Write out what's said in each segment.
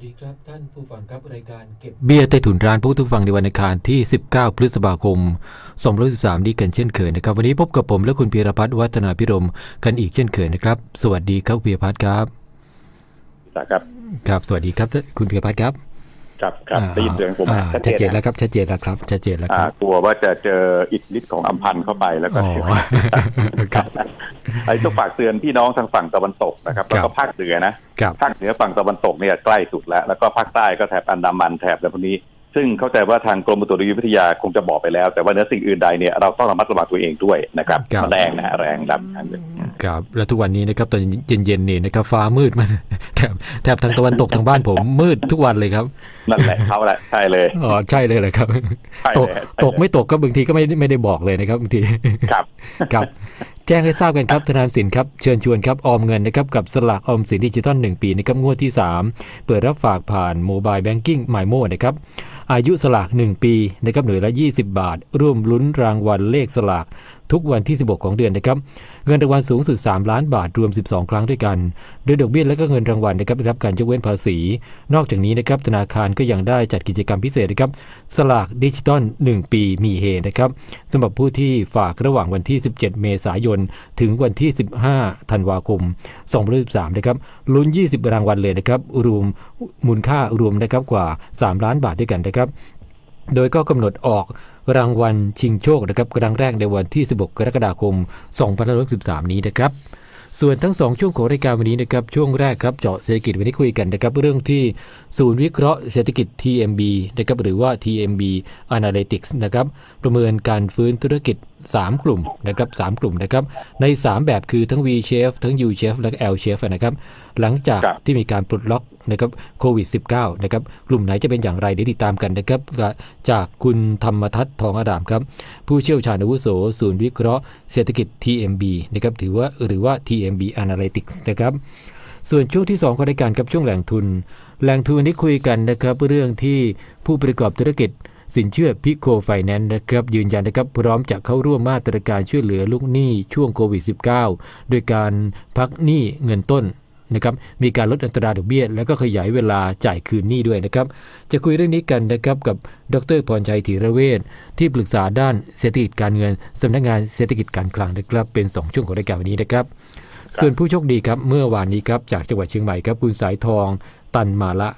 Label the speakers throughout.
Speaker 1: สดีครับท่านผู้ฟังครับรายการเก็บเบี้ยใต้ถุนร้านผู้ทุกฟังในวันอังคารที่ 19 พฤษภาคม2013นี้กันเช่นเคยนะครับ วันนี้พบกับผมและคุณพีรพัฒน์วัฒนาพิรมกันอีกเช่นเคยนะครับ สวัสดีครับพีรพัฒน์ครับ
Speaker 2: ครับ
Speaker 1: ครับสวัสดีครับคุณพีรพัฒน์ครับ
Speaker 2: ครับครับ
Speaker 1: อ่า
Speaker 2: ได้ยินเสียงผมไหม
Speaker 1: อ่าชัดเจนแล้วครับชัดเจนแล้วครับชัดเจนแล้วค
Speaker 2: อ่า
Speaker 1: รับ
Speaker 2: กลัวว่าจะเจออิทธิฤทธิ์ของอัมพันธ์เข้าไปแล้วก็
Speaker 1: อ๋อครับ
Speaker 2: ไอ้ต้องฝากเตือนพี่น้องทางฝั่งตะวันตกนะครับแล้ว
Speaker 1: ครั
Speaker 2: ก็
Speaker 1: บ
Speaker 2: ภาคเหนือนะครับภาคเหนือฝั่งตะวันตกเนี่ยใกล้สุดแล้ว แล้วก็ภาคใต้ก็แถบอันดามันแถบอะไรพวกนี้ ซึ่งเข้าใจว่าทางกรมอุตุนิยมวิทยาคงจะบอกไปแล้ว แต่ว่าเนื้อสิ่งอื่นใดเนี่ยเราต้องระมัดระวังตัวเองด้วยนะครับ
Speaker 1: ครับ
Speaker 2: แรงนะฮะแรงดับอันหนึ่ง
Speaker 1: ครับแล้วทุกวันนี้นะครับตอนเย็นๆนี่นะครับฟ้ามืดมันแถบแถบทางตะวันตกทางบ้านผมมืดทุกวันเลยครับ
Speaker 2: นั่นแหละเขาแหละใช่เลย
Speaker 1: อ๋อใช่เลยเหรอครับ
Speaker 2: ใช่
Speaker 1: ต
Speaker 2: เล
Speaker 1: ก
Speaker 2: ยใช่เลย
Speaker 1: ตกไม่ตกก็บางทีก็ไม่ไม่ได้บอกเลยนะครับบางที
Speaker 2: ครับ
Speaker 1: ครับ แจ้งให้ทราบกันครับธนาคารสินครับเชิญชวนครับออมเงินนะครับกับสลากออมสินดิจิตอล1ปีนะครับงวดที่ 3 เปิดรับฝากผ่านโมบายแบงกิ้งไมโมนะครับอายุสลาก 1 ปีนะครับหน่วยละ 20 บาท ร่วมลุ้นรางวัลเลขสลาก ทุกวันที่ 16 ของเดือนนะครับ เงินรางวัลสูงสุด 3 ล้านบาทรวม 12 ครั้งด้วยกัน โดยดอกเบี้ยและก็เงินรางวัลนะครับได้รับการยกเว้นภาษี นอกจากนี้นะครับธนาคารก็ยังได้จัดกิจกรรมพิเศษนะครับสลากดิจิตอล1 ปีมีเฮนะครับสำหรับผู้ที่ฝากระหว่างวันที่ 17 เมษายน ถึงวันที่ 15 ธันวาคม 2013นะครับลุ้น 20 รางวัลเลยนะครับรวมมูลค่ารวมนะครับกว่า 3 ล้านบาทด้วยกันนะครับโดยก็กำหนดออก รางวัลชิงโชคนะครับครั้งแรกในวันที่ 16 กรกฎาคม 2563 นี้นะครับส่วนทั้ง 2 ช่วงของรายการวันนี้นะครับช่วงแรกครับเจาะเศรษฐกิจวันนี้คุยกันนะครับเรื่องที่ศูนย์วิเคราะห์เศรษฐกิจ TMB นะครับหรือว่า TMB Analytics นะครับประเมินการฟื้นธุรกิจ 3 กลุ่มนะครับ3กลุ่มนะครับ ใน 3 แบบคือทั้ง V shape ทั้ง U shape และ L shape นะครับ หลังจาก
Speaker 2: ครับ
Speaker 1: ที่มีการปลดล็อกนะครับโควิด -19 นะครับ กลุ่มไหนจะเป็นอย่างไรเดี๋ยวติดตามกันนะครับ จากคุณธรรมทัศน์ทองอารามครับ ผู้เชี่ยวชาญอาวุโส ศูนย์วิเคราะห์เศรษฐกิจ TMB นะครับถือว่าหรือว่า TMB Analytics นะครับส่วนช่วงที่2ของรายการกับช่วงแหล่งทุน แหล่งทุนวันนี้คุยกันนะครับเรื่องที่ผู้ประกอบธุรกิจ สินเชื่อพิโคไฟแนนซ์นะครับยืนยันนะครับพร้อมจะเข้าร่วมมาตรการช่วยเหลือลูกหนี้ช่วงโควิด -19 โดยการพักหนี้เงินต้นนะครับมีการลดอัตราดอกเบี้ย แล้วก็ขยายเวลาจ่ายคืนหนี้ด้วยนะครับ จะคุยเรื่องนี้กันนะครับกับดรพรชัยธีระเวชที่ปรึกษาด้านเศรษฐกิจการเงินสำนักงานเศรษฐกิจการคลังนะครับ เป็น 2 ช่วงของรายการวันนี้นะครับ ส่วนผู้โชคดีครับเมื่อวานนี้ครับจากจังหวัดเชียงใหม่ครับคุณสายทอง ตันมาละ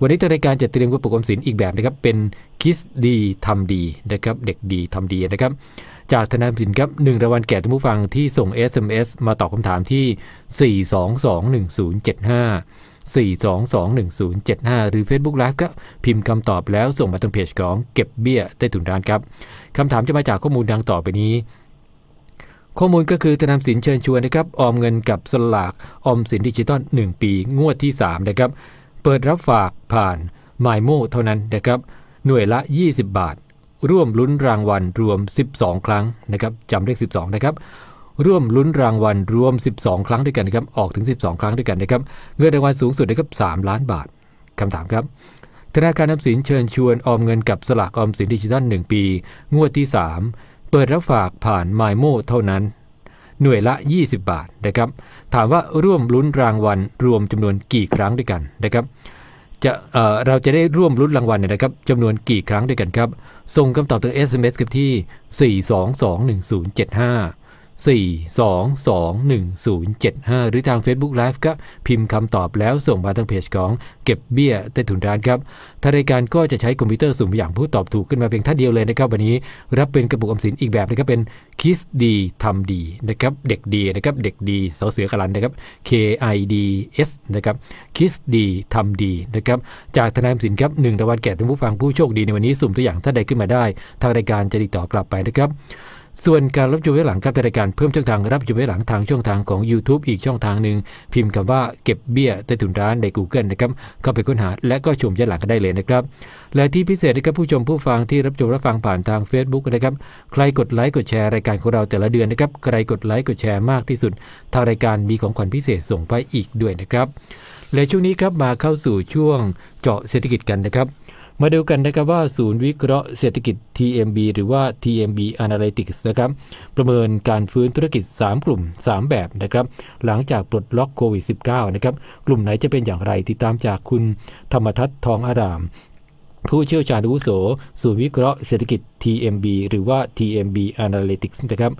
Speaker 1: วันนี้ทางรายการจะเตรียมกระปุกออมสินอีกแบบนะครับ เป็นคิสดีทำดีนะครับ เด็กดีทำดีนะครับ จากธนาคารสินครับหนึ่งรางวัลแก่ท่านผู้ฟังที่ส่ง SMS มาตอบคำถามที่ 4221075 4221075 หรือ Facebook Live ก็พิมพ์คำตอบแล้วส่งมาทางเพจของเก็บเบี้ยใต้ถุนร้านครับคำถามจะมาจากข้อมูลดังต่อไปนี้ ข้อมูลก็คือธนาคารสินเชิญชวนนะครับ ออมเงินกับสลากออมสินดิจิตอล1 ปีงวดที่ 3 นะครับ ปิดรับฝากผ่าน m y m o เท่านั้นนะครับ หน่วยละ 20 บาท ร่วมลุ้นรางวัลรวม 12 ครั้งนะครับจำเลข 12 นะครับ ร่วมลุ้นรางวัลรวม 12 ครั้งด้วยกันนะครับ ออกถึง 12 ครั้งด้วยกันนะครับ เงินรางวัลสูงสุดนะครับ3ล้านบาทคำถามครับธนาคารออมสินเชิญชวนออมเงินกับสลากออมสินดิจิตอล1 ปี งวดที่ 3 เปิดรับฝากผ่าน m y m o เท่านั้น หน่วยละ 20 บาทนะครับ ถามว่าร่วมลุ้นรางวัลรวมจำนวนกี่ครั้งด้วยกันนะครับจะเอ่อเราจะได้ร่วมลุ้นรางวัลเนี่ยนะครับจำนวนกี่ครั้งด้วยกันครับ ส่งคำตอบทาง SMS กับที่ 4221075 4221075 หรือทาง Facebook Live ก็พิมพ์คำตอบแล้วส่งมาทางเพจของเก็บเบี้ยใต้ถุนร้านครับทางรายการก็จะใช้คอมพิวเตอร์สุ่มอย่างผู้ตอบถูกขึ้นมาเพียงท่านเดียวเลยนะครับวันนี้รับเป็นกระปุกออมสินอีกแบบนะครับเป็นคิสดีทำดีนะครับเด็กดีนะครับเด็กดีสเสือกลันนะครับ K I D S นะครับคิสดีทำดีนะครับจากธนาคารสินครับหนึ่งรางวัลแก่ท่านผู้ฟังผู้โชคดีในวันนี้สุ่มตัวอย่างท่านใดขึ้นมาได้ ทางรายการจะติดต่อกลับไปนะครับ ส่วนการรับชมย้อนหลังครับในรายการเพิ่มช่องทางรับชมย้อนหลังทางช่องทางของ YouTube อีกช่องทางหนึ่งพิมพ์คำว่าเก็บเบี้ยใต้ถุนร้านใน Google นะครับเข้าไปค้นหาและก็ชมย้อนหลังกันได้เลยนะครับ และที่พิเศษนะครับผู้ชมผู้ฟังที่รับชมรับฟังผ่านทาง Facebook นะครับใครกดไลค์กดแชร์รายการของเราแต่ละเดือนนะครับใครกดไลค์กดแชร์มากที่สุดทางรายการมีของขวัญพิเศษส่งไปอีกด้วยนะครับและช่วงนี้ครับมาเข้าสู่ช่วงเจาะเศรษฐกิจกันนะครับ มาดูกันนะครับว่าศูนย์วิเคราะห์เศรษฐกิจ TMB หรือว่า TMB Analytics นะครับประเมินการฟื้นธุรกิจ 3 กลุ่ม 3 แบบนะครับหลังจากปลดล็อกโควิด -19 นะครับกลุ่มไหนจะเป็นอย่างไรติดตามจากคุณธรรมทัศน์ทองอาราม ผู้เชี่ยวชาญอาวุโสศูนย์วิเคราะห์เศรษฐกิจ TMB หรือว่า TMB Analytics นะครับ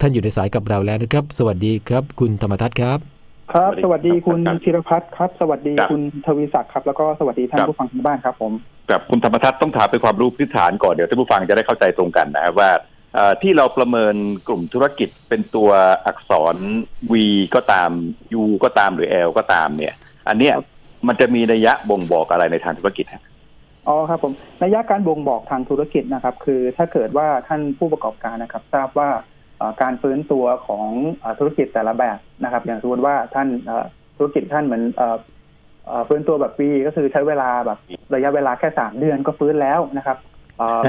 Speaker 1: ท่านอยู่ในสายกับเราแล้วนะครับ สวัสดีครับ คุณธรรมทัศน์ครับ
Speaker 3: ครับ
Speaker 2: ส
Speaker 3: ส
Speaker 2: วั
Speaker 3: วั
Speaker 2: ส
Speaker 3: ส
Speaker 2: ดี
Speaker 3: ดี
Speaker 2: ครับ
Speaker 3: คุณ
Speaker 2: ครับ
Speaker 3: ธีรพัฒน์ครับ สวัสดี
Speaker 2: ครับ
Speaker 3: คุณทวีศักดิ์ครับ แล้วก็สวัสดีท่าน
Speaker 2: ครับ
Speaker 3: ผู้ฟังทางบ้านครับ ผม
Speaker 2: กับคุณธรรมทัศน์ต้องถามเป็นความรู้พื้นฐานก่อนเดี๋ยวท่านผู้ฟังจะได้เข้าใจตรงกันนะครับว่าเอ่อที่เราประเมินกลุ่มธุรกิจเป็นตัวอักษร V ก็ตาม U ก็ตามหรือ L ก็ตามเนี่ย อันเนี้ยมันจะมีนัยยะบ่งบอกอะไรในทางธุรกิจฮะ
Speaker 3: อ๋อครับผมระยะการบ่งบอกทางธุรกิจนะครับ คือถ้าเกิดว่าท่านผู้ประกอบการนะครับ ทราบว่าเอ่อ การฟื้นตัวของเอ่อธุรกิจแต่ละแบบนะครับ อย่างสมมติว่าท่านเอ่อธุรกิจท่านเหมือนเอ่อเอ่อฟื้นตัวแบบปีก็คือใช้เวลาแบบระยะเวลาแค่สามเดือนก็ฟื้นแล้วนะครับเอ่อ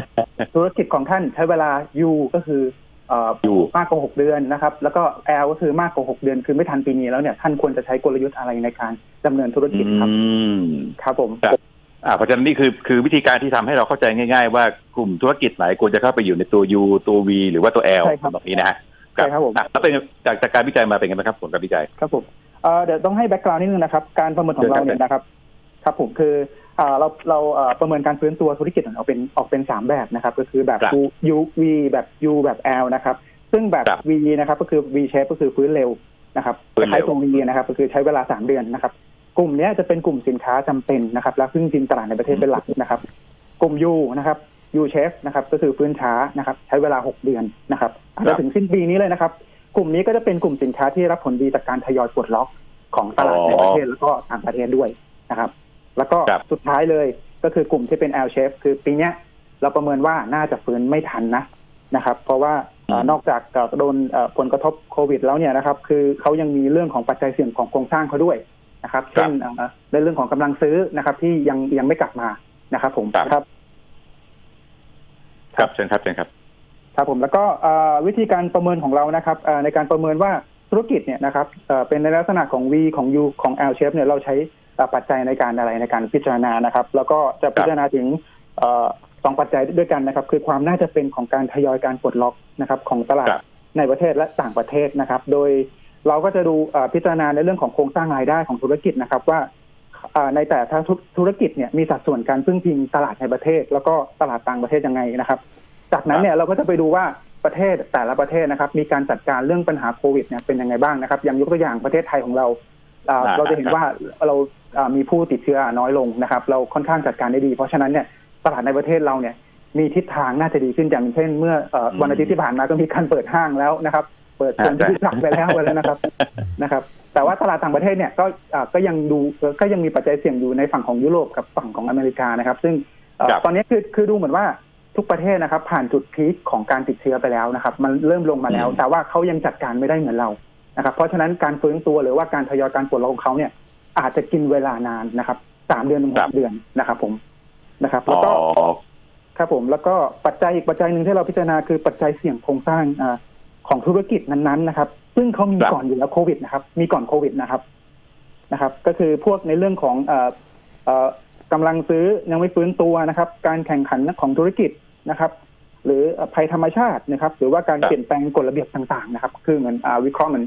Speaker 3: ธุรกิจของท่านใช้เวลา U ก็คือเอ่อ
Speaker 2: U
Speaker 3: มากกว่าหกเดือนนะครับ แล้วก็ L ก็คือมากกว่าหกเดือน คือไม่ทันปีนี้แล้วเนี่ยท่านควรจะใช้กลยุทธ์อะไรในการดำเนินธุรกิจครับ
Speaker 2: อืม
Speaker 3: ครับผม
Speaker 2: ครับ อ่าเพราะฉะนั้นนี่คือคือวิธีการที่ทำให้เราเข้าใจง่าย ๆ ว่ากลุ่มธุรกิจไหนควรจะเข้าไปอยู่ในตัว U ตัว V หรือว่าตัว L
Speaker 3: ใช่ครับ
Speaker 2: แบบนี้นะฮะ
Speaker 3: ใช่ครับผม
Speaker 2: อะแล้วเป็นจากจากการวิจัยมาเป็นไงบ้างครับผลการวิจัย
Speaker 3: ครับผมเอ่อเดี๋ยวต้องให้แบ็กกราวน์นิดนึงนะครับ การประเมินของเราเนี่ยนะครับ ครับผมคือเอ่อเราเราเอ่อประเมินการฟื้นตัวธุรกิจของเราเป็นออกเป็นสามแบบนะครับ ก็คือแบบ
Speaker 2: ครับ
Speaker 3: U V แบบ U แบบ L นะครับ ซึ่งแบบ
Speaker 2: ครับ
Speaker 3: V นะครับก็คือ V shape ก็คือฟื้นเร็วนะครับ
Speaker 2: ฟื้น
Speaker 3: ค
Speaker 2: เร็ว
Speaker 3: ล้ายๆตรง V นะครับ ก็คือใช้เวลาสามเดือนนะครับ กลุ่มเนี้ยจะเป็นกลุ่มสินค้าจำเป็นนะครับและพึ่งพิงตลาดในประเทศเป็นหลักนะครับ กลุ่ม U นะครับ U shape นะครับก็คือฟื้นช้านะครับ ใช้เวลาหกเดือนนะครับอาจจะถึงสิ้นปีนี้เลยนะครับ กลุ่มนี้ก็จะเป็นกลุ่มสินค้าที่รับผลดีจากการทยอยปลดล็อกของตลาด
Speaker 2: อ๋อ
Speaker 3: ในประเทศแล้วก็ต่างประเทศด้วยนะครับ แล้วก็
Speaker 2: ครับ
Speaker 3: สุดท้ายเลยก็คือกลุ่มที่เป็น L shape คือปีเนี้ยเราประเมินว่าน่าจะฟื้นไม่ทันนะนะครับ เพราะว่าเอ่อ
Speaker 2: อืม
Speaker 3: นอกจากจะโดนเอ่อผลกระทบโควิดแล้วเนี่ยนะครับ คือเขายังมีเรื่องของปัจจัยเสี่ยงของโครงสร้างเขาด้วย นะครับเช่นเอ่อในเรื่องของกำลังซื้อนะครับ ที่ยังยังไม่กลับมานะครับ ผม
Speaker 2: ครับ
Speaker 3: นะครับ
Speaker 2: ครับเชิญครับเชิญครับ
Speaker 3: ครับผมแล้วก็เอ่อวิธีการประเมินของเรานะครับเอ่อในการประเมินว่าธุรกิจเนี่ยนะครับเอ่อเป็นในลักษณะของ V ของ U ของ L shape เนี่ยเราใช้เอ่อปัจจัยในการอะไรในการพิจารณานะครับ แล้วก็จะพิจารณาถึงเอ่อสองปัจจัยด้วยกันนะครับ คือความน่าจะเป็นของการทยอยการปลดล็อกนะครับ ของตลาด
Speaker 2: ครับ
Speaker 3: ในประเทศและต่างประเทศนะครับ โดย เราก็จะดูเอ่อพิจารณาในเรื่องของโครงสร้างรายได้ของธุรกิจนะครับว่าเอ่อในแต่ละธุรกิจเนี่ยมีสัดส่วนการพึ่งพิงตลาดในประเทศ แล้วก็ตลาดต่างประเทศยังไงนะครับ จากนั้นเนี่ยเราก็จะไปดูว่าประเทศแต่ละประเทศนะครับ มีการจัดการเรื่องปัญหาโควิดเนี่ยเป็นยังไงบ้างนะครับอย่างยกตัวอย่างประเทศไทยของเราอ่า
Speaker 2: อ่า
Speaker 3: เราจะเห็น
Speaker 2: ครับ
Speaker 3: ว่าเราอ่ามีผู้ติดเชื้อน้อยลงนะครับ เราค่อนข้างจัดการได้ดี เพราะฉะนั้นเนี่ยตลาดในประเทศเราเนี่ยมีทิศทางน่าจะดีขึ้นอย่างเช่น เมื่อเอ่อวันอาทิตย์ที่ผ่านมาก็มีการเปิดห้างแล้วนะครับเปิดส่วนที่หลักไปแล้วแล้วนะครับนะครับ แต่ว่าตลาดต่างประเทศเนี่ยก็อ่าก็ยังดูก็ยังมีปัจจัยเสี่ยงอยู่ในฝั่งของยุโรปกับฝั่งของอเมริกานะครับ ซึ่งเอ่อ
Speaker 2: ครับ
Speaker 3: ตอนนี้คือคือดูเหมือนว่าทุกประเทศนะครับ ผ่านจุดพีคของการติดเชื้อไปแล้วนะครับ มันเริ่มลงมาแล้ว
Speaker 2: อืม
Speaker 3: แต่ว่าเขายังจัดการไม่ได้เหมือนเรานะครับเพราะฉะนั้นการฟื้นตัวหรือว่าการทยอยการปลดล็อกของเขาเนี่ย อาจจะกินเวลานานนะครับสามเดือนถึงห
Speaker 2: ครั
Speaker 3: ก
Speaker 2: บ
Speaker 3: เดือนนะครับ ผมนะครับ
Speaker 2: อ๋
Speaker 3: แล้วก็
Speaker 2: อ
Speaker 3: ครับผมแล้วก็ปัจจัยอีกปัจจัยหนึ่งที่เราพิจารณาคือปัจจัยเสี่ยงโครงสร้างอา ของธุรกิจนั้นๆนะครับ ซึ่งเขามีก่อนอยู่แล้วโควิดนะครับ มีก่อนโควิดนะครับนะครับ ก็คือพวกในเรื่องของเอ่อกำลังซื้อยังไม่ฟื้นตัวนะครับ การแข่งขันของธุรกิจนะครับ หรือภัยธรรมชาตินะครับ หรือว่าการเปลี่ยนแปลงกฎระเบียบต่างๆนะครับ คือเหมือนวิเคราะห์เหมือน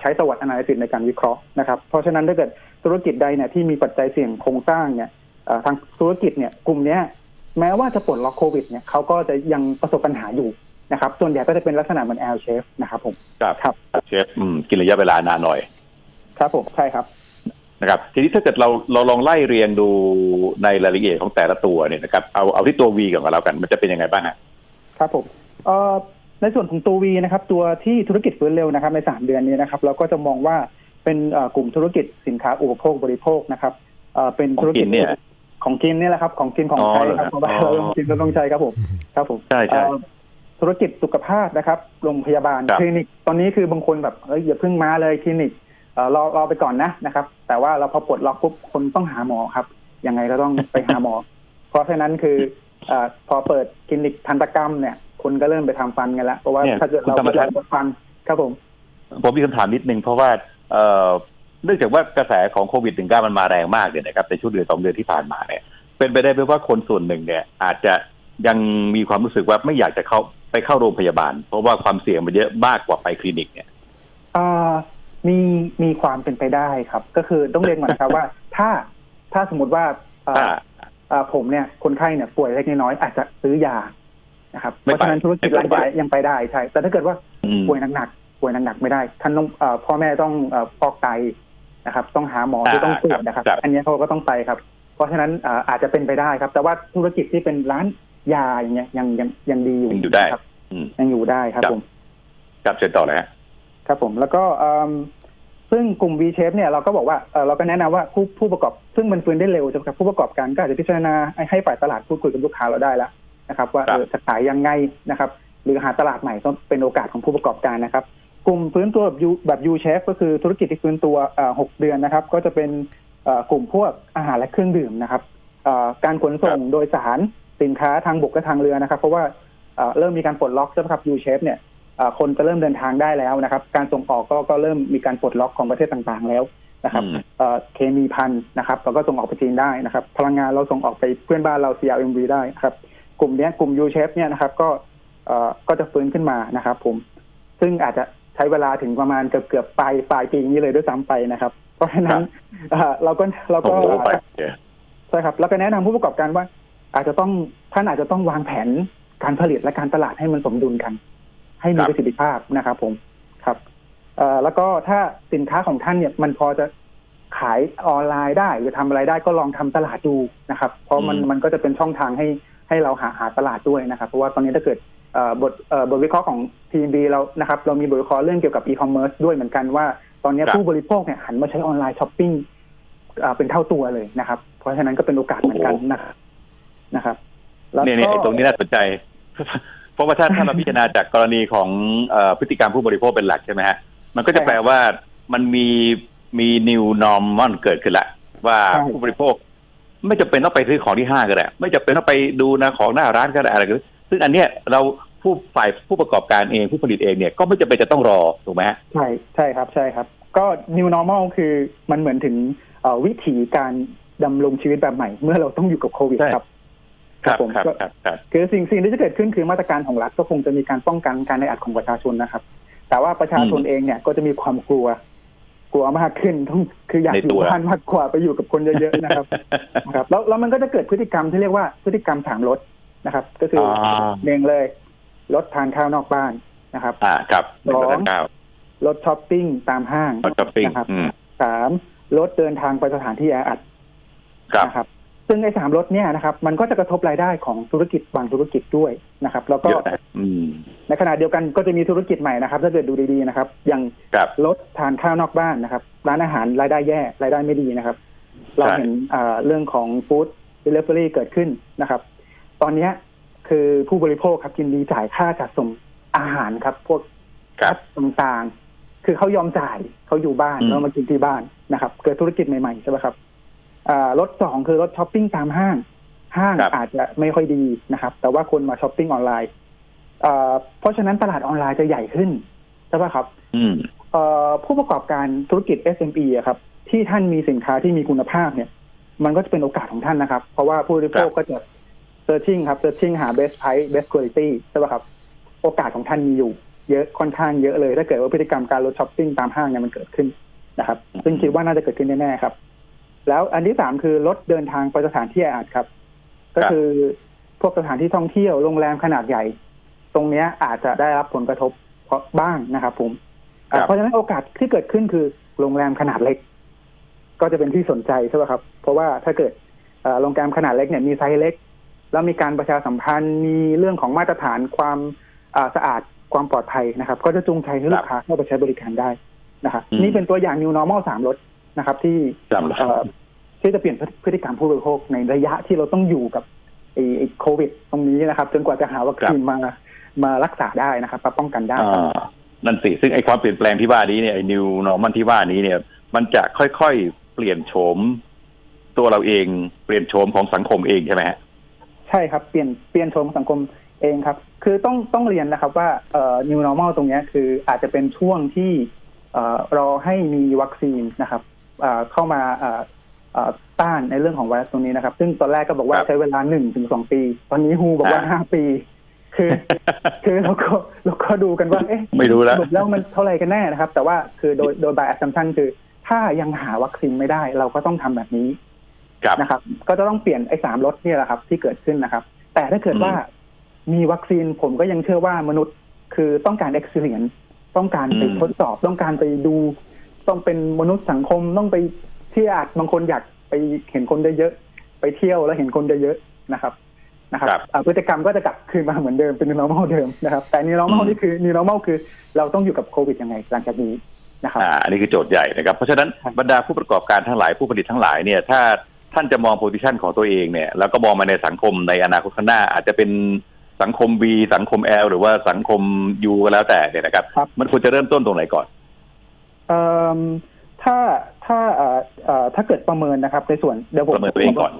Speaker 3: ใช้สวัสดิ์อนาลิซิสในการวิเคราะห์นะครับ เพราะฉะนั้นถ้าเกิดธุรกิจใดเนี่ยที่มีปัจจัยเสี่ยงโครงสร้างเนี่ยทางธุรกิจเนี่ยกลุ่มเนี้ยแม้ว่าจะปลดล็อกโควิดเนี่ยเขาก็จะยังประสบปัญหาอยู่ นะครับ ส่วนใหญ่ก็จะเป็นลักษณะเหมือน L shape นะครับผม
Speaker 2: ครับ
Speaker 3: ครับ
Speaker 2: เชฟอืมกินระยะเวลานานหน่อย
Speaker 3: ครับผมใช่ครับ
Speaker 2: นะครับ ทีนี้ถ้าเกิดเราเราลองไล่เรียงดูในรายละเอียดของแต่ละตัวเนี่ยนะครับเอาเอาที่ตัว V ก่อนก็แล้วกันมันจะเป็นยังไงบ้างฮะ
Speaker 3: ครับผมเอ่อในส่วนของตัว V นะครับ ตัวที่ธุรกิจฟื้นเร็วนะครับในสามเดือนนี้นะครับ เราก็จะมองว่าเป็นเอ่อกลุ่มธุรกิจสินค้าอุปโภคบริโภคนะครับเอ่อเป็นธุรกิจ
Speaker 2: ของกินเนี่ย
Speaker 3: ของกินเนี่ยแหละครับ ของกินของ
Speaker 2: อ๋อ
Speaker 3: ใช้
Speaker 2: เหรอ
Speaker 3: ครับเพราะว่า
Speaker 2: อ๋อ
Speaker 3: เรากินก็ต้องใช้ครับผมครับผม
Speaker 2: ใช่ใช่
Speaker 3: เอ่อ ธุรกิจสุขภาพนะครับ โรงพยาบาล
Speaker 2: ครับ
Speaker 3: คลินิก ตอนนี้คือบางคนแบบเอ้ยอย่าเพิ่งมาเลยคลินิกเอ่อรอรอไปก่อนนะนะครับ แต่ว่าเราพอปลดล็อกปุ๊บคนต้องหาหมอครับยังไงก็ต้องไปหาหมอ เพราะฉะนั้นคือเออพอเปิดคลินิกทันตกรรมเนี่ย คนก็เริ่มไปทำฟันกันแล้วเพราะว่า
Speaker 2: เนี่ย
Speaker 3: ถ้าเกิดเรา
Speaker 2: คุณธรรมทัศน์
Speaker 3: ปวดฟันครับผม
Speaker 2: ผมมีคำถามนิดนึงเพราะว่าเอ่อเนื่องจากว่ากระแสของโควิด -19 มันมาแรงมากเนี่ยนะครับในช่วงเดือนสองเดือนที่ผ่านมาเนี่ยแเป็นไปได้ไหมว่าคนส่วนหนึ่งเนี่ย อาจจะยังมีความรู้สึกว่าไม่อยากจะเข้า ไปเข้าโรงพยาบาล เพราะว่าความเสี่ยงมันเยอะมากกว่าไปคลินิกเนี่ย
Speaker 3: อ่ามีมีความเป็นไปได้ครับ ก็คือต้องเรียนก่อนครับว่า ถ้าถ้าสมมติว่าเอ่อ
Speaker 2: ถ้า
Speaker 3: เอ่อผมเนี่ยคนไข้เนี่ยป่วยเล็กน้อยๆอาจจะซื้อยานะครับเพ
Speaker 2: ไม่
Speaker 3: ราะฉะนั้น
Speaker 2: ไป
Speaker 3: ธุรกิจ
Speaker 2: ไม่
Speaker 3: ร้าน
Speaker 2: ไป
Speaker 3: ยายังไปได้ใช่แต่ถ้าเกิดว่า
Speaker 2: อืม
Speaker 3: ป่วยหนักๆป่วยหนักๆไม่ได้ ท่านต้องเอ่อพ่อแม่ต้องเอ่อฟอกไตนะครับ ต้องหาหมอที่ต้องตรวจนะครับ
Speaker 2: ครับ
Speaker 3: อันนี้เขาก็ต้องไปครับ เพราะฉะนั้นเอ่ออาจจะเป็นไปได้ครับ แต่ว่าธุรกิจที่เป็นร้าน ยาอย่างเงี้ยยังยังยังดีอยู่
Speaker 2: ยังอยู่ได้
Speaker 3: ครับ
Speaker 2: อืม
Speaker 3: ยังอยู่ได้ครับ
Speaker 2: ครับ
Speaker 3: ผม
Speaker 2: ครับเชิญต่อเลยฮะ
Speaker 3: ครับผมแล้วก็เอิ่มซึ่งกลุ่ม V shape เนี่ยเราก็บอกว่าเอ่อเราก็แนะนำว่าผู้ผู้ประกอบ ซึ่งมันฟื้นได้เร็วใช่ไหมครับผู้ประกอบการก็อาจจะพิจารณาให้ให้ฝ่ายตลาดพูดคุยกับลูกค้าเราได้แล้วนะครับ ว่า
Speaker 2: ครับ
Speaker 3: เออจะขายยังไงนะครับ หรือหาตลาดใหม่ก็เป็นโอกาสของผู้ประกอบการนะครับ กลุ่มฟื้นตัวแบบ U แบบ U shape ก็คือธุรกิจที่ฟื้นตัวเอ่อหกเดือนนะครับ ก็จะเป็นเอ่อกลุ่มพวกอาหารและเครื่องดื่มนะครับเอ่อการขนส่งโดยสาร สินค้าทางบกและทางเรือนะครับ เพราะว่าเอ่อเริ่มมีการปลดล็อกใช่ไหมครับ U shape เนี่ยเอ่อคนจะเริ่มเดินทางได้แล้วนะครับ การส่งออกก็ก็เริ่มมีการปลดล็อกของประเทศต่างๆแล้วนะครับ
Speaker 2: อืม
Speaker 3: เอ่อเคมีพันนะครับเราก็ส่งออกไปจีนได้นะครับ พลังงานเราส่งออกไปเพื่อนบ้านเรา CRMV ได้ครับ กลุ่มเนี้ยกลุ่ม U shape เนี่ยนะครับ ก็เอ่อก็จะฟื้นขึ้นมานะครับ ผม ซึ่งอาจจะใช้เวลาถึงประมาณเกือบเกือบปลายปลายปีนี้เลยด้วยซ้ำไปนะครับ เพราะฉะนั้นเอ่อเราก็เรา
Speaker 2: โอ้
Speaker 3: ก็
Speaker 2: โหไปเดี๋ยว
Speaker 3: ใช่ครับ แล้วก็แนะนำผู้ประกอบการว่า อาจจะต้องท่านอาจจะต้องวางแผนการผลิตและการตลาดให้มันสมดุลกัน ให้มีประสิทธิภาพนะครับผมครับเอ่อแล้วก็ถ้าสินค้าของท่านเนี่ยมันพอจะขายออนไลน์ได้หรือทำอะไรได้ก็ลองทำตลาดดูนะครับ เพราะมัน
Speaker 2: อืม
Speaker 3: มันก็จะเป็นช่องทางให้ให้เราหาหาตลาดด้วยนะครับ เพราะว่าตอนนี้ถ้าเกิดเอ่อบทเอ่อบทวิเคราะห์ของ TMB เรานะครับ เรามีบทวิเคราะห์เรื่องเกี่ยวกับอีคอมเมิร์ซด้วยเหมือนกันว่า ตอนนี้
Speaker 2: ครับ
Speaker 3: ผู้บริโภคเนี่ยหันมาใช้ออนไลน์ช้อปปิ้งเอ่อเป็นเท่าตัวเลยนะครับ เพราะฉะนั้นก็เป็นโอกาสเหมือนกันนะครับ นะครับแล้ว
Speaker 2: เนี่ยเนี่ย
Speaker 3: ก็
Speaker 2: ไอ้ตรงนี้น่าสนใจ เพราะว่าถ้าถ้าเราพิจารณาจากกรณีของเอ่อพฤติกรรมผู้บริโภคเป็นหลักใช่ไหมฮะมันก็จะแปลว่ามันมีมี new normal เกิดขึ้นละ ว่าผู้บริโภค ไม่จำเป็นต้องไปซื้อของที่ห้างก็ได้ไม่จำเป็นต้องไปดูนะของหน้าร้านก็ได้อะไรก็ได้ซึ่งอันเนี้ยเราผู้ฝ่ายผู้ประกอบการเองผู้ผลิตเองเนี่ยก็ไม่จำเป็นจะต้องรอถูกไหมฮะ
Speaker 3: ใช่ใช่ครับใช่ครับ ก็ new normal คือมันเหมือนถึงเอ่อวิถีการดำรงชีวิตแบบใหม่ เมื่อเราต้องอยู่กับโควิด
Speaker 2: ใช่
Speaker 3: ครับ
Speaker 2: ครับ
Speaker 3: ผม
Speaker 2: ครับ
Speaker 3: ก็
Speaker 2: ครับครับ
Speaker 3: คือสิ่งสิ่งที่จะเกิดขึ้นคือมาตรการของรัฐก็คงจะมีการป้องกันการในอัดของประชาชนนะครับ แต่ว่าประชาชนเองเนี่ยก็จะมีความกลัว กลัวมากขึ้นต้องคืออยากอยู่บ้านมากกว่าไปอยู่กับคนเยอะๆนะครับนะครับ แล้วแล้วมันก็จะเกิดพฤติกรรมที่เรียกว่าพฤติกรรมถามรถนะครับ ก็คืออ
Speaker 2: อ
Speaker 3: หนึ่งเลยลดทานข้าวนอกบ้านนะครับ
Speaker 2: อ่าครับ
Speaker 3: สอง
Speaker 2: หนึ่งเก้า
Speaker 3: ลดช้อปปิ้งตามห้าง
Speaker 2: รถช้อปปิ้ง
Speaker 3: นะครับ
Speaker 2: อืม
Speaker 3: สามลดเดินทางไปสถานที่แออัด
Speaker 2: ครับ
Speaker 3: นะครับ ซึ่งไอ้สามลดเนี่ยนะครับ มันก็จะกระทบรายได้ของธุรกิจบางธุรกิจด้วยนะครับ แล้วก็
Speaker 2: เยอะนะอืม
Speaker 3: ในขณะเดียวกันก็จะมีธุรกิจใหม่นะครับ ถ้าเกิดดูดีๆนะครับ อย่าง
Speaker 2: ครับ
Speaker 3: ลดทานข้าวนอกบ้านนะครับ ร้านอาหารรายได้แย่รายได้ไม่ดีนะครับ เราเห็นอ่าเรื่องของฟู้ดเดลิเวอรี่เกิดขึ้นนะครับ ตอนเนี้ยคือผู้บริโภคครับยินดีจ่ายค่าจัดส่งอาหารครับ พวก
Speaker 2: ครับ
Speaker 3: ต่างๆ คือเขายอมจ่ายเขาอยู่บ้าน
Speaker 2: อืม
Speaker 3: แล้วมากินที่บ้านนะครับ เกิดธุรกิจใหม่ๆใช่ไหมครับอ่า รถสองคือรถช้อปปิ้งตามห้าง ห้าง
Speaker 2: ครับ
Speaker 3: อาจจะไม่ค่อยดีนะครับ แต่ว่าคนมาช้อปปิ้งออนไลน์อ่าเพราะฉะนั้นตลาดออนไลน์จะใหญ่ขึ้นใช่ไหมครับ
Speaker 2: อืม
Speaker 3: เอ่อผู้ประกอบการธุรกิจ SME อะครับ ที่ท่านมีสินค้าที่มีคุณภาพเนี่ย มันก็จะเป็นโอกาสของท่านนะครับ เพราะว่าผู้บริโภค
Speaker 2: ครับ
Speaker 3: ก็จะ searching ครับ searching หา best price best quality ใช่ไหมครับ โอกาสของท่านมีอยู่ เยอะค่อนข้างเยอะเลย ถ้าเกิดว่าพฤติกรรมการลดช้อปปิ้งตามห้างเนี่ยมันเกิดขึ้นนะครับ ซึ่งคิดว่าน่าจะเกิดขึ้นแน่ๆครับ แล้วอันที่สามคือลดเดินทางไปสถานที่แออัดครับ ก็คือพวกสถานที่ท่องเที่ยวโรงแรมขนาดใหญ่ ตรงเนี้ยอาจจะได้รับผลกระทบเพราะบ้างนะครับผมอ่า
Speaker 2: ครับ
Speaker 3: เพราะฉะนั้นโอกาสที่เกิดขึ้นคือโรงแรมขนาดเล็ก ก็จะเป็นที่สนใจใช่ไหมครับ เพราะว่าถ้าเกิดเอ่อโรงแรมขนาดเล็กเนี่ยมีไซส์เล็ก แล้วมีการประชาสัมพันธ์มีเรื่องของมาตรฐานความอ่าสะอาดความปลอดภัยนะครับ ก็จะจูงใจให้ลูกค้าเข้าไปใช้บริการได้นะครับ
Speaker 2: อืม
Speaker 3: นี่เป็นตัวอย่าง new normal สามรถ นะครับ ที่
Speaker 2: จำแล้ว
Speaker 3: เอ่อที่จะเปลี่ยนพฤติกรรมผู้บริโภคในระยะที่เราต้องอยู่กับไอ้ไอ้โควิด ตรงนี้นะครับ จนกว่าจะหาวัคซีนมามารักษาได้นะครับมาป้องกันได้
Speaker 2: อ่านั่นสิ ซึ่งไอ้ความเปลี่ยนแปลงที่ว่านี้เนี่ยไอ้ new normal ที่ว่านี้เนี่ย มันจะค่อยๆเปลี่ยนโฉมตัวเราเองเปลี่ยนโฉมของสังคมเองใช่ไหมฮะ
Speaker 3: ใช่ครับเปลี่ยนเปลี่ยนโฉมสังคมเองครับ คือต้องต้องเรียนนะครับว่าเอ่อ new normal ตรงเนี้ยคืออาจจะเป็นช่วงที่เอ่อรอให้มีวัคซีนนะครับ เอ่อเข้ามาเอ่อเอ่อต้านในเรื่องของไวรัสตรงนี้นะครับ ซึ่งตอนแรกก็บอกว่า
Speaker 2: ครับ
Speaker 3: ใช้เวลาหนึ่งถึงสองปี ตอนนี้ฮูบอกว่า
Speaker 2: อ่า
Speaker 3: ห้าปี คือ คือเราก็เราก็ดูกันว่าเอ๊ะ
Speaker 2: ไม่รู้แล้ว
Speaker 3: สรุปแล้วมันเท่าไหร่กันแน่นะครับ แต่ว่าคือโดยโดย by assumption คือ ถ้ายังหาวัคซีนไม่ได้ เราก็ต้องทำแบบนี้
Speaker 2: ครับ
Speaker 3: นะครับ ก็จะต้องเปลี่ยนไอ้สามรถเนี่ยแหละครับ ที่เกิดขึ้นนะครับ แต่ถ้าเกิด
Speaker 2: อืม
Speaker 3: ว่ามีวัคซีนผมก็ยังเชื่อว่ามนุษย์คือต้องการ experience ต้องการไป
Speaker 2: อืม
Speaker 3: ทดสอบต้องการไปดู ต้องเป็นมนุษย์สังคมต้องไปเที่ยวบางคนอยากไปเห็นคนเยอะๆไปเที่ยวแล้วเห็นคนเยอะๆนะครับนะครับ
Speaker 2: ครับ
Speaker 3: อ่าพฤติกรรมก็จะกลับคืนมาเหมือนเดิมเป็น new normal เดิมนะครับแต่ new normal
Speaker 2: อืม
Speaker 3: นี่คือ new normal คือเราต้องอยู่กับโควิดยังไงหลังจากนี้นะครับ
Speaker 2: อ่าอันนี้คือโจทย์ใหญ่นะครับ เพราะฉะนั้น
Speaker 3: ครับ
Speaker 2: บรรดาผู้ประกอบการทั้งหลายผู้ผลิตทั้งหลายเนี่ยถ้าท่านจะมองโพซิชันของตัวเองเนี่ยแล้วก็มองมาในสังคมในอนาคตข้างหน้า อาจจะเป็นสังคม V สังคม L หรือว่าสังคม U ก็แล้วแต่เนี่ยนะครับ
Speaker 3: ครับ
Speaker 2: มันควรจะเริ่มต้นตรงไหนก่อน
Speaker 3: เอ่อ ถ้าถ้าเอ่อเอ่อถ้าเกิดประเมินนะครับ ในส่วนเดี๋ยวผม
Speaker 2: ประเมินตัวเองก่อน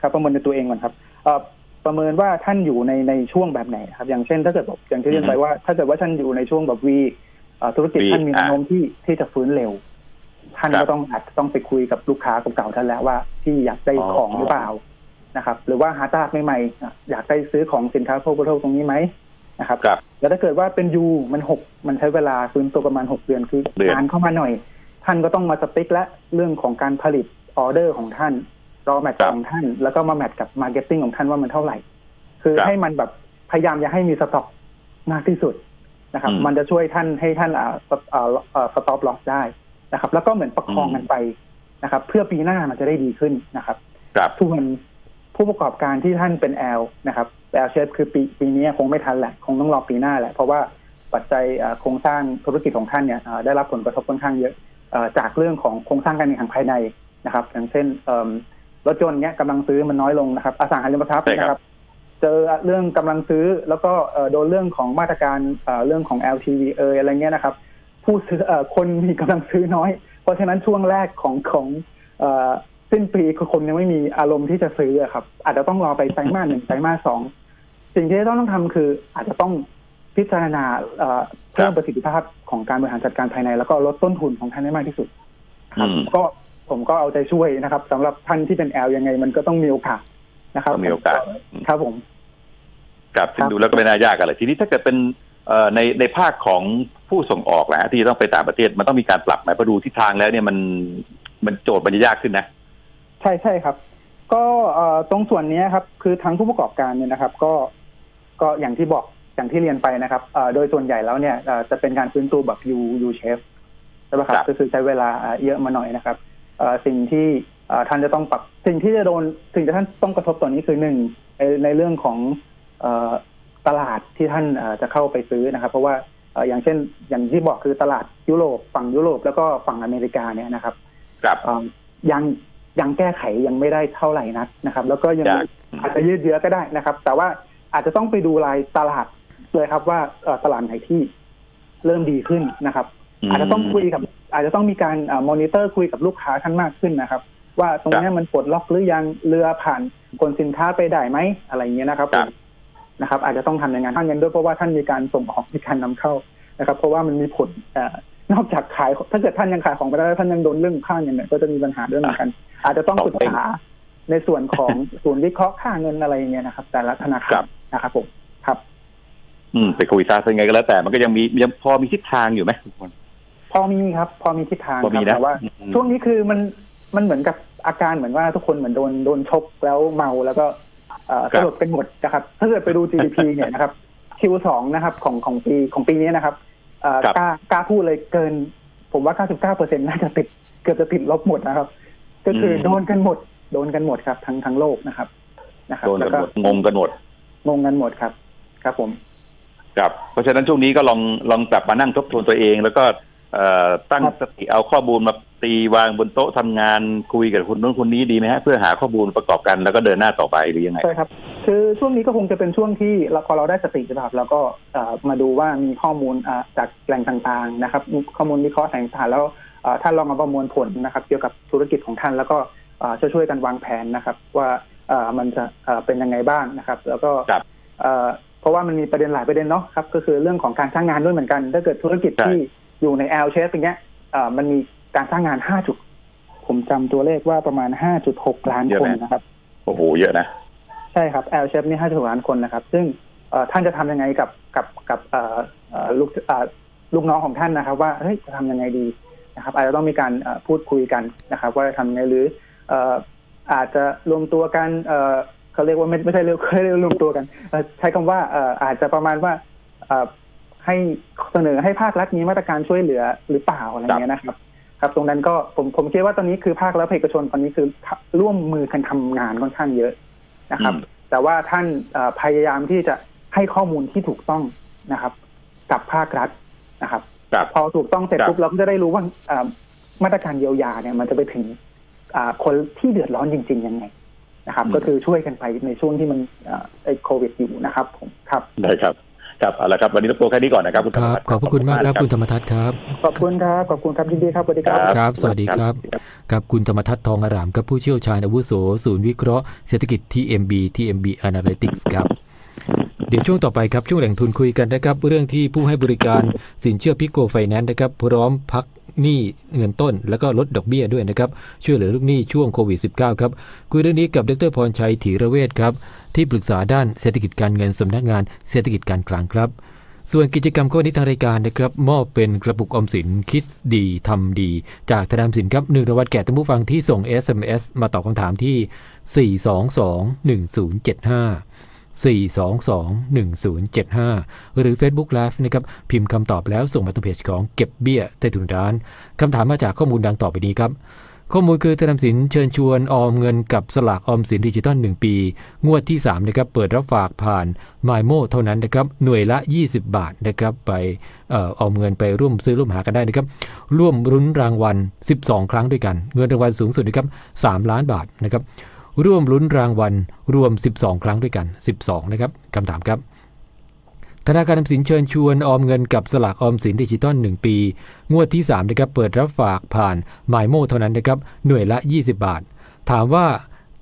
Speaker 3: ครับประเมินในตัวเองก่อนครับเอ่อประเมินว่าท่านอยู่ในในช่วงแบบไหนครับ อย่างเช่น ถ้าเกิดแบบอย่างที่เรียนไปว่า ถ้าเกิดว่าท่านอยู่ในช่วงแบบวีธุรกิจ
Speaker 2: V
Speaker 3: ท่านมีแนว
Speaker 2: อ่า
Speaker 3: โน้มที่ที่จะฟื้นเร็ว ท่าน
Speaker 2: ครั
Speaker 3: ก็
Speaker 2: บ
Speaker 3: ต้องอาจจะต้องไปคุยกับลูกค้าเก่าๆท่านแล้วว่าที่อยากได้
Speaker 2: อ๋อ
Speaker 3: ของหรือเปล่านะครับ หรือว่าหาตลาดใหม่ๆอะอยากได้ซื้อของสินค้าโภคบริโภคตรงนี้ไหม นะครับ
Speaker 2: ครับ
Speaker 3: แล้วถ้าเกิดว่าเป็นยูมันหกมันใช้เวลาฟื้นตัวประมาณหกเดือนคือ
Speaker 2: เดือน
Speaker 3: นานเข้ามาหน่อย ท่านก็ต้องมาสติ๊กและเรื่องของการผลิตออเดอร์ของท่านรอแมท
Speaker 2: ครับ
Speaker 3: ของท่าน แล้วก็มาแมทกับมาร์เก็ตติ้งของท่านว่ามันเท่าไหร่ คือ
Speaker 2: ครับ
Speaker 3: ให้มันแบบพยายามอย่าให้มีสต็อกมากที่สุดนะครับ
Speaker 2: อืม
Speaker 3: มันจะช่วยท่านให้ท่านอ่าสอ่าอ่าสต็อปลอสได้นะครับ แล้วก็เหมือนประคอง
Speaker 2: อืม
Speaker 3: กันไปนะครับ เพื่อปีหน้ามันจะได้ดีขึ้นนะครับ
Speaker 2: ครับ
Speaker 3: ส่วน ผู้ประกอบการที่ท่านเป็นแอลนะครับแอลเชฟคือปีปีนี้คงไม่ทันแหละ คงต้องรอปีหน้าแหละ เพราะว่าปัจจัยเอ่อโครงสร้างธุรกิจของท่านเนี่ยเอ่อได้รับผลกระทบค่อนข้างเยอะเอ่อจากเรื่องของโครงสร้างการเงินทางภายในนะครับ อย่างเช่นเอิ่มรถยนต์เนี้ยกำลังซื้อมันน้อยลงนะครับ อสังหาริมทรัพย์
Speaker 2: ใช่ครับ
Speaker 3: นะครับ เจอเรื่องกำลังซื้อแล้วก็เอ่อโดนเรื่องของมาตรการเอ่อเรื่องของ LTV เอยอะไรเงี้ยนะครับ ผู้ซื้อเอ่อคนมีกำลังซื้อน้อย เพราะฉะนั้นช่วงแรกของของเอ่อ สิ้นปีคือคนยังไม่มีอารมณ์ที่จะซื้ออะครับ อาจจะต้องรอไปไตรมาสหนึ่งไตรมาสสองสิ่งที่ต้องทำคือ อาจจะต้องพิจารณาเอ่อเพิ่มประสิทธิภาพของการบริหารจัดการภายใน แล้วก็ลดต้นทุนของท่านให้มากที่สุดครับ
Speaker 2: อืม
Speaker 3: ก็ผมก็เอาใจช่วยนะครับสำหรับท่านที่เป็นแอลยังไงมันก็ต้องมีโอกาสนะครับ
Speaker 2: ต้องมีโอกาส
Speaker 3: ครับผม
Speaker 2: ครับซึ่
Speaker 3: ค
Speaker 2: ง
Speaker 3: รับ
Speaker 2: ดูแล้วก็ไม่น่ายากอะไรทีนี้ถ้าเกิดเป็นเอ่อในในภาคของผู้ส่งออกแหละที่ต้องไปต่างประเทศมันต้องมีการปรับไหมเพราะดูทิศทางแล้วเนี่ยมันมันโจทย์มันจะยากขึ้นนะ
Speaker 3: ใช่ใช่ครับ ก็เอ่อตรงส่วนนี้ครับ คือทางผู้ประกอบการเนี่ยนะครับ ก็ก็อย่างที่บอกอย่างที่เรียนไปนะครับเอ่อโดยส่วนใหญ่แล้วเนี่ยเอ่อจะเป็นการฟื้นตัวแบบ U U shape ใช่ไหมครั
Speaker 2: ครับบ
Speaker 3: ก็คือใช้เวลาเอ่อเยอะมาหน่อยนะครับเอ่อสิ่งที่เอ่อท่านจะต้องปรับสิ่งที่จะโดนสิ่งที่ท่านต้องกระทบตอนนี้คือหนึ่งในในเรื่องของเอ่อตลาดที่ท่านเอ่อจะเข้าไปซื้อนะครับ เพราะว่าเอ่ออย่างเช่นอย่างที่บอกคือตลาดยุโรปฝั่งยุโรปแล้วก็ฝั่งอเมริกาเนี่ยนะครับ
Speaker 2: ครับ
Speaker 3: เอ่อยัง ยังแก้ไขยังไม่ได้เท่าไหร่นักนะครับ แล้วก็ยัง
Speaker 2: ยาก
Speaker 3: อาจจะยืดเยื้อก็ได้นะครับ แต่ว่าอาจจะต้องไปดูรายตลาดเลยครับว่าเอ่อตลาดไหนที่เริ่มดีขึ้นนะครับ อาจจะต้องคุยกับ อาจจะต้องมีการมอนิเตอร์คุยกับลูกค้าท่านมากขึ้นนะครับ ว่าตรงเนี้ยมันปลดล็อกหรือยังเรือผ่านขนสินค้าไปได้ไหมอะไรอย่างเงี้ยนะครับ
Speaker 2: ครับ
Speaker 3: ผมนะครับ อาจจะต้องทำอย่างนั้นท่านเงินด้วยเพราะว่าท่านมีการส่งออกมีการนำเข้านะครับ เพราะว่ามันมีผลเอ่อนอกจากขายถ้าเกิดท่านยังขายของไปได้แล้วท่านยังโดนเรื่องค่าเงินเนี่ยก็จะมีปัญหาด้วยเหมือนกัน อาจจะต้องปรึกษาในส่วนของศูนย์วิเคราะห์ค่าเงินอะไรอย่างเงี้ยนะครับ แต่ละธนาคา
Speaker 2: ครั
Speaker 3: ร
Speaker 2: บ
Speaker 3: นะครับผมครับ
Speaker 2: อืมไปคุยซาเป็นไงก็แล้วแต่มันก็ยังมียังพอมีทิศทางอยู่ไหมทุกคน
Speaker 3: พอมีครับ พอมีทิศทาง
Speaker 2: พอ
Speaker 3: ค
Speaker 2: มี
Speaker 3: รับ
Speaker 2: นะ
Speaker 3: แต่ว่า
Speaker 2: อืม
Speaker 3: ช่วงนี้คือมันมันเหมือนกับอาการเหมือนว่าทุกคนเหมือนโดนโดนชกแล้วเมาแล้วก็เอ่อ
Speaker 2: ครั
Speaker 3: ส
Speaker 2: บ
Speaker 3: ลบกันหมดนะครับ ถ้าเกิดไปดู GDP เนี่ยนะครับ Q2 นะครับของของปีของปีนี้นะครับเอ่อ
Speaker 2: ครับ
Speaker 3: กล้ากล้าพูดเลยเกิน ผมว่า 99เปอร์เซ็นต์น่าจะติดเกือบจะติดลบหมดนะครับ ก็คือโดนกันหมด โดนกันหมดครับทั้งทั้งโลกนะครับ นะครับ
Speaker 2: โดน
Speaker 3: แล้
Speaker 2: กัน
Speaker 3: วก็
Speaker 2: หมดงงกันหมด
Speaker 3: งงกันหมดครับ ครับผม
Speaker 2: ครับเพราะฉะนั้นช่วงนี้ก็ลองลองกลับมานั่งทบทวนตัวเอง แล้วก็เอ่อตั้ง
Speaker 3: ครับ
Speaker 2: สติเอาข้อมูลมาตีวางบนโต๊ะทำงานคุยกับคนนู้นคนนี้ดีไหมฮะเพื่อหาข้อมูลประกอบกันแล้วก็เดินหน้าต่อไปหรือยังไง
Speaker 3: ใช่ครับ คือช่วงนี้ก็คงจะเป็นช่วงที่เราพอเราได้สตินะครับเราก็เอ่อมาดูว่ามีข้อมูลอ่าจากแหล่งต่างๆนะครับมีข้อมูลวิเคราะห์ต่างๆแล้วเอ่อ ท่านลองมาประมวลผลนะครับ เกี่ยวกับธุรกิจของท่านแล้วก็เอ่อช่วยๆกันวางแผนนะครับ ว่าเอ่อมันจะเอ่อเป็นยังไงบ้างนะครับ แล้วก็
Speaker 2: ครับ
Speaker 3: เอ่อเพราะว่ามันมีประเด็นหลายประเด็นเนาะครับก็คือเรื่องของการสร้างงานด้วยเหมือนกัน ถ้าเกิดธุรกิจ
Speaker 2: ใช่
Speaker 3: ที่อยู่ใน L shape อย่างเงี้ยเอ่อมันมีการสร้างงาน5จุดผผมจำตัวเลขว่าประมาณ5.6ล้าน
Speaker 2: เยอะ
Speaker 3: ค
Speaker 2: ไหม
Speaker 3: นนะครับ
Speaker 2: โอ้โหเยอะนะ
Speaker 3: ใช่ครับ L shape นี่56ล้านคนนะครับ ซึ่งเอ่อท่านจะทำยังไงกับกับกับเอ่อเอ่อลูกเอ่อลูกน้องของท่านนะครับ ว่าเฮ้ยจะทำยังไงดี นะครับอาจจะต้องมีการเอ่อพูดคุยกันนะครับว่าจะทำยังไงหรือเอ่ออาจจะรวมตัวกันเอ่อเขาเรียกว่าไม่ไม่ใช่เรียกเขาเรียกว่ารวมตัวกันเอ่อใช้คำว่าเอ่ออาจจะประมาณว่าเอ่อให้เสนอให้ภาครัฐมีมาตรการช่วยเหลือหรือเปล่าอะไรเงี้ยนะครับ ครับตรงนั้นก็ผมผมคิดว่าตอนนี้คือภาครัฐและเอกชนตอนนี้คือร่วมมือกันทำงานค่อนข้างเยอะนะครับ
Speaker 2: อืม
Speaker 3: แต่ว่าท่านเอ่อพยายามที่จะให้ข้อมูลที่ถูกต้องนะครับ กับภาครัฐนะครับ
Speaker 2: ครับ
Speaker 3: พอถูกต้องเสร็จ
Speaker 2: ครับ
Speaker 3: ปุ๊บเราก็จะได้รู้ว่าเอ่อมาตรการเยียวยาเนี่ยมันจะไปถึงอ่าคนที่เดือดร้อนจริงๆยังไงนะครับ ก็คือช่วยกันไปในช่วงที่มันเอ่อไอ้โควิดอยู่นะครับผมครับ
Speaker 2: ได้ครับครับเอาละครับวันนี้รบกวนแค่นี้ก่อนนะครับคุณ
Speaker 1: ค
Speaker 2: ธรรม
Speaker 1: รับ
Speaker 2: ทัศน์
Speaker 1: ขอบพระคุณมากครับคุณธรรมทัศน์ครับ
Speaker 3: ขอบคุณครับขอบคุณครับยินดีครับสวัสดีครับ
Speaker 1: ครับสวัสดีครับกับคุณธรรมทัศน์ทองอารามกับผู้เชี่ยวชาญอาวุโสศูนย์วิเคราะห์เศรษฐกิจ TMB TMB Analytics ครับ เดี๋ยวช่วงต่อไปครับช่วงแหล่งทุนคุยกันนะครับ เรื่องที่ผู้ให้บริการสินเชื่อพิโกไฟแนนซ์นะครับพร้อมพักหนี้เงินต้น แล้วก็ลดดอกเบี้ยด้วยนะครับช่วยเหลือลูกหนี้ช่วงโควิด -19 ครับคุยเรื่องนี้กับดรพรชัยถีระเวชครับที่ปรึกษาด้านเศรษฐกิจการเงินสำนักงานเศรษฐกิจการคลังครับ ส่วนกิจกรรมข้อนี้ทางรายการนะครับมอบเป็นกระปุกออมสินคิดดีทำดี จากธนาคารสินครับหนึ่งรางวัลแก่ท่านผู้ฟังที่ส่ง SMS มาตอบคำถามที่ 4221075 4221075 หรือ Facebook Live นะครับ พิมพ์คำตอบแล้วส่งมาทางเพจของเก็บเบี้ยใต้ถุนร้าน คำถามมาจากข้อมูลดังต่อไปนี้ครับข้อมูลคือธนาคารสินเชิญชวนออมเงินกับสลากออมสินดิจิตอล1 ปี งวดที่3นะครับเปิดรับฝากผ่าน m y m o เท่านั้นนะครับหน่วยละ 20 บาทนะครับไปออออมเงินไปร่วมซื้อร่วมหากันได้นะครับร่วมรุ้นรางวัล 12 ครั้งด้วยกัน เงินรางวัลสูงสุดนะครับ3ล้านบาทนะครับ ร่วมลุ้นรางวัลรวม 12 ครั้งด้วยกัน 12 นะครับคำถามครับ ธนาคารออมสินเชิญชวนออมเงินกับสลากออมสินดิจิตอล1ปี งวดที่3นะครับเปิดรับฝากผ่านหมายโมเท่านั้นนะครับหน่วยละ 20 บาท ถามว่า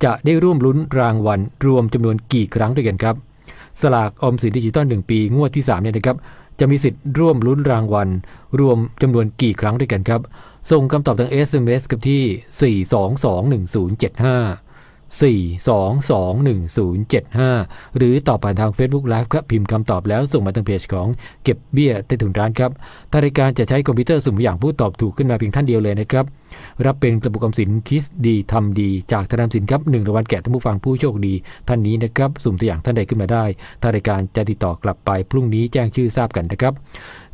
Speaker 1: จะได้ร่วมลุ้นรางวัลรวมจำนวนกี่ครั้งด้วยกันครับ สลากออมสินดิจิตอล1ปี งวดที่3เนี่ยนะครับจะมีสิทธิ์ร่วมลุ้นรางวัล รวมจำนวนกี่ครั้งด้วยกันครับ ส่งคำตอบทาง SMS กับที่ 4221075 4221075 หรือตอบผ่านทาง Facebook Live ครับพิมพ์คำตอบแล้วส่งมาทางเพจของเก็บเบี้ยใต้ถุนร้านครับทางรายการจะใช้คอมพิวเตอร์สุ่มอย่างผู้ตอบถูกขึ้นมาเพียงท่านเดียวเลยนะครับ รับเป็นกระปุกออมสินคิสดีทำดี จากธนาคารสินครับหนึ่งรางวัลแก่ท่านผู้ฟังผู้โชคดี ท่านนี้นะครับสุ่มตัวอย่างท่านใดขึ้นมาได้ทางรายการจะติดต่อกลับไปพรุ่งนี้แจ้งชื่อทราบกันนะครับ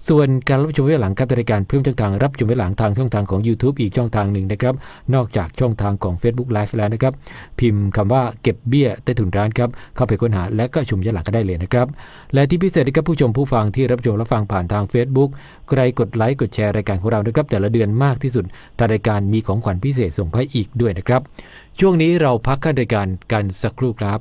Speaker 1: ส่วนการรับชมย้อนหลังครับรายการเพิ่มช่องทางรับชมย้อนหลังทางช่องทางของ YouTube อีกช่องทางหนึ่งนะครับ นอกจากช่องทางของ Facebook Live แล้วนะครับ พิมพ์คำว่าเก็บเบี้ยใต้ถุนร้านครับ เข้าไปค้นหาและก็ชมย้อนหลังก็ได้เลยนะครับ และที่พิเศษนะครับผู้ชมผู้ฟังที่รับชมรับฟังผ่านทาง Facebook ใครกดไลค์กดแชร์รายการของเรานะครับ แต่ละเดือนมากที่สุดทางรายการมีของขวัญพิเศษส่งให้อีกด้วยนะครับ ช่วงนี้เราพักขั้นรายการกันสักครู่ครับ